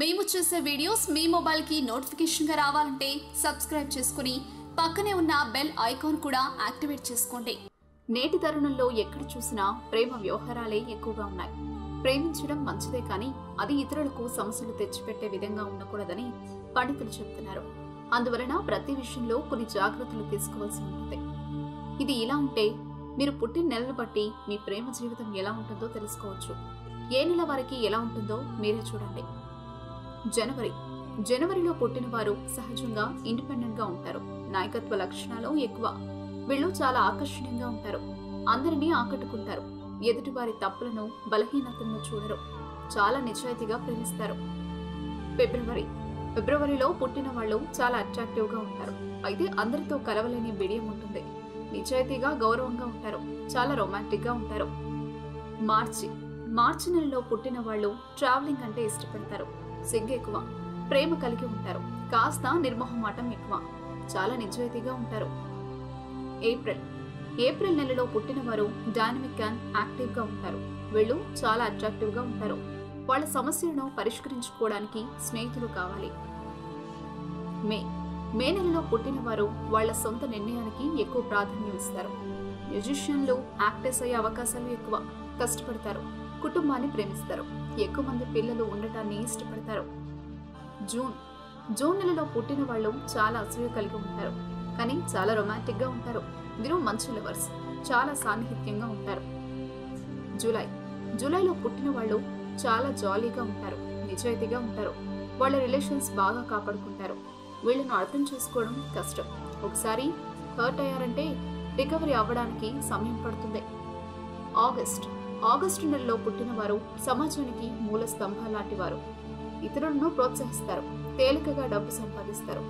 మేము చేసే వీడియోస్ మీ మొబైల్కి నోటిఫికేషన్గా రావాలంటే సబ్స్క్రైబ్ చేసుకుని పక్కనే ఉన్న బెల్ ఐకాన్ కూడా యాక్టివేట్ చేసుకోండి. నేటి తరుణంలో ఎక్కడ చూసినా ప్రేమ వ్యవహారాలే ఎక్కువగా ఉన్నాయి. ప్రేమించడం మంచిదే కానీ అది ఇతరులకు సమస్యలు తెచ్చిపెట్టే విధంగా ఉండకూడదని పండితులు చెబుతున్నారు అందువలన ప్రతి విషయంలో కొన్ని జాగ్రత్తలు తీసుకోవాల్సి ఉంటుంది. ఇది ఇలా ఉంటే మీరు పుట్టిన నెలలు బట్టి మీ ప్రేమ జీవితం ఎలా ఉంటుందో తెలుసుకోవచ్చు. ఏ నెల వారికి ఎలా ఉంటుందో మీరే చూడండి. జనవరి. జనవరిలో పుట్టిన వారు సహజంగా ఇండిపెండెంట్గా ఉంటారు. నాయకత్వ లక్షణాలు ఎక్కువ. వీళ్ళు చాలా ఆకర్షణీయంగా ఉంటారు. అందరినీ ఆకట్టుకుంటారు. ఎదుటివారి తప్పులను బలహీనతలను చూడరు. చాలా నిజాయితీగా ప్రేమిస్తారు. ఫిబ్రవరి. ఫిబ్రవరిలో పుట్టిన వాళ్ళు చాలా అట్రాక్టివ్గా ఉంటారు. అయితే అందరితో కలవలేని బిడియం ఉంటుంది. నిజాయితీగా గౌరవంగా ఉంటారు. చాలా రొమాంటిక్గా ఉంటారు. మార్చి. మార్చి నెలలో పుట్టిన వాళ్ళు ట్రావెలింగ్ అంటే ఇష్టపడతారు. సిగ్గు ఎక్కువ. ప్రేమ కలిగి ఉంటారు. కాస్త నిర్మోహమాటం ఎక్కువ. చాలా నిజాయితీగా ఉంటారు. ఏప్రిల్. ఏప్రిల్ నెలలో పుట్టిన వారు డైనమిక్ అండ్ యాక్టివ్గా ఉంటారు. వీళ్ళు చాలా అట్రాక్టివ్గా ఉంటారు. వాళ్ళ సమస్యలను పరిష్కరించుకోవడానికి స్నేహితులు కావాలి. మే. మే నెలలో పుట్టిన వారు వాళ్ళ సొంత నిర్ణయానికి ఎక్కువ ప్రాధాన్యం ఇస్తారు. మ్యూజిషియన్లు యాక్టర్స్ అయ్యే అవకాశాలు ఎక్కువ. కష్టపడతారు. కుటుంబాన్ని ప్రేమిస్తారు. ఎక్కువ మంది పిల్లలు ఉండటాన్ని ఇష్టపడతారు. జూన్. జూన్ నెలలో పుట్టిన వాళ్ళు చాలా అసూయ కలిగి ఉంటారు. కానీ చాలా రొమాంటిక్గా ఉంటారు. వీరు మంచి లవర్స్. చాలా సాన్నిహిత్యంగా ఉంటారు. జూలై. జూలైలో పుట్టిన వాళ్ళు చాలా జాలీగా ఉంటారు. నిజాయితీగా ఉంటారు. వాళ్ళ రిలేషన్స్ బాగా కాపాడుకుంటారు. వీళ్ళను అర్థం చేసుకోవడం కష్టం. ఒకసారి హర్ట్ అయ్యారంటే రికవరీ అవ్వడానికి సమయం పడుతుంది. ఆగస్ట్. ఆగస్టు నెలలో పుట్టినవారు సమాజానికి మూల స్తంభం లాంటి వారు ఇతరులను ప్రోత్సహిస్తారు తేలికగా డబ్బు సంపాదిస్తారు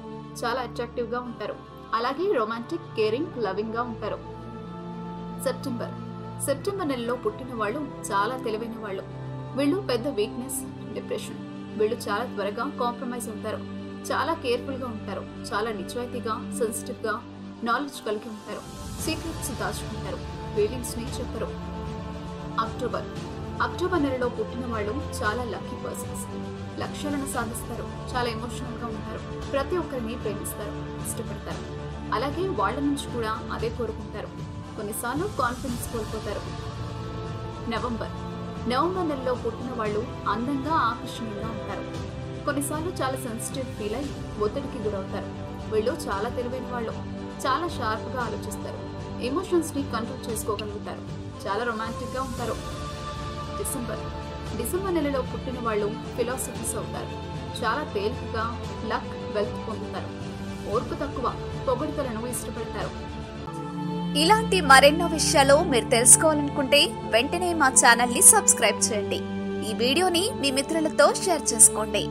చాలా అట్రాక్టివ్గా ఉంటారు. అలాగే రొమాంటిక్ కేరింగ్ లవింగ్గా ఉంటారు. సెప్టెంబర్. సెప్టెంబర్ నెలలో పుట్టిన వాళ్ళు చాలా తెలివైన వాళ్ళు వీళ్ళు పెద్ద వీక్నెస్ డిప్రెషన్ వీళ్ళు చాలా త్వరగా కాంప్రమైజ్ అవుతారు. చాలా కేర్ఫుల్గా ఉంటారు. చాలా నిజాయితీగా సెన్సిటివ్గా నాలెడ్జ్ కలిగి ఉంటారు. సీక్రెట్స్ దాచుకుంటారు. ఫీలింగ్స్ని చెప్పరు. అక్టోబర్. అక్టోబర్ నెలలో పుట్టిన వాళ్ళు చాలా లక్కీ పర్సన్స్. లక్ష్యాలను సాధిస్తారు. చాలా ఎమోషనల్గా ఉంటారు. ప్రతి ఒక్కరిని ప్రేమిస్తారు ఇష్టపడతారు. అలాగే వాళ్ళ నుంచి కూడా అదే కోరుకుంటారు. కొన్నిసార్లు కాన్ఫిడెన్స్ కోల్పోతారు. నవంబర్. నవంబర్ నెలలో పుట్టిన వాళ్ళు అందంగా ఆకర్షణీయంగా ఉంటారు. కొన్నిసార్లు చాలా సెన్సిటివ్ ఫీల్ అయి ఒత్తిడికి గురవుతారు. వీళ్ళు చాలా తెలివైన వాళ్ళు. చాలా షార్ప్గా ఆలోచిస్తారు. ఎమోషన్స్ని కంట్రోల్ చేసుకోగలుగుతారు. చాలా రొమాంటిక్గా ఉంటారు. డిసెంబర్ డిసెంబర్ నెలలో పుట్టిన వాళ్ళు ఫిలాసఫీస్ అవుతారు. చాలా తేలికగా లక్ వెల్త్ పొందుతారు. ఓర్పు తక్కువ పొగడుతలను ఇష్టపడతారు. ఇలాంటి మరెన్నో విషయాలు మీరు తెలుసుకోవాలనుకుంటే వెంటనే మా ఛానల్ని సబ్స్క్రైబ్ చేయండి. ఈ వీడియోని మీ మిత్రులతో షేర్ చేసుకోండి.